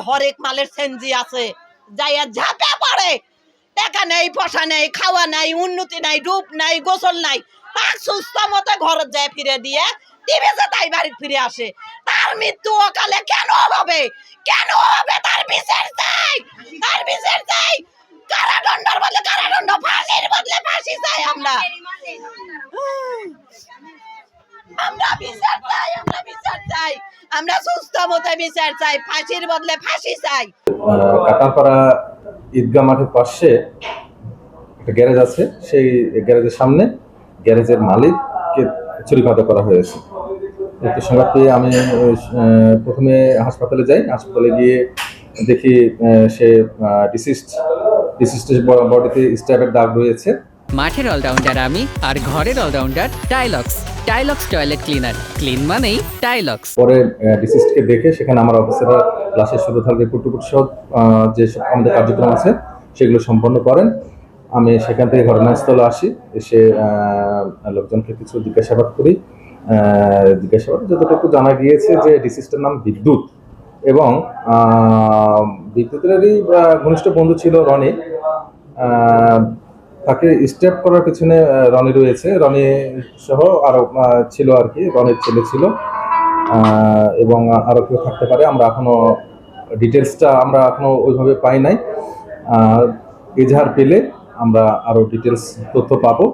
মালিক মালের সেনজি আছে, যাইয়া ঝাঁপে পড়ে। টাকা নেই, পয়সা নেই, খাওয়া নাই, উন্নতি নাই, রূপ নাই, গোসল নাই। তার সুস্থ মতো ঘরে যায় ফিরে দিয়ে টিভিতে তাই বাড়ি ফিরে আসে। তার মৃত্যু অকালে কেন হবে? কেন হবে? তার বিচার চাই, তার বিচার চাই। কারাদণ্ডর বদলে কারাদণ্ড ফাঁসির বদলে ফাঁসি চাই আমরা। আমরা বিচার চাই আমরা বিচার চাই। আমরা সুস্থ মতো বিচার চাই ফাঁসির বদলে ফাঁসি চাই। আহ, কাটারপাড়া ঈদগাহ মাঠের পাশে একটা গ্যারেজ আছে সেই গ্যারেজের সামনে গ্যারেজের মালিককে চুরিপাতা করা হয়েছে। সংবাদ পেয়ে আমি প্রথমে হাসপাতালে যাই হাসপাতালে গিয়ে দেখি সে ডিসিস্ট ডিসিস্টের বডিতে স্ট্যাপের দাগ রয়েছে। মাঠের অলরাউন্ডার আমি আর ঘরের allrounder Tylox. Tylox toilet cleaner. Clean মানেই টাইলক্স। পরে ডিসিস্টকে দেখে সেখানে আমার অফিসাররা লাশের সুরথাল রিপোর্ট টিপোর্ট আহ, যে সব আমাদের কার্যক্রম আছে সেগুলো সম্পন্ন করেন। আমি সেখান থেকে ঘটনাস্থলে আসি এসে লোকজনকে কিছু জিজ্ঞাসাবাদ করি। জিজ্ঞাসাবাদ যতটুকু জানা গিয়েছে যে ডিসিস্টের নাম বিদ্যুৎ। এবং বিদ্যুতেরই ঘনিষ্ঠ বন্ধু ছিল রনি। তাকে স্টেপ করার পিছনে রনি রয়েছে। রনি সহ আরও ছিল আর কি, রনির ছেলে ছিল। এবং আরও কেউ থাকতে পারে, আমরা এখনও ডিটেলসটা আমরা এখনও ওইভাবে পাই নাই। এজাহার পেলে আমরা আরও ডিটেলস তথ্য পাবো।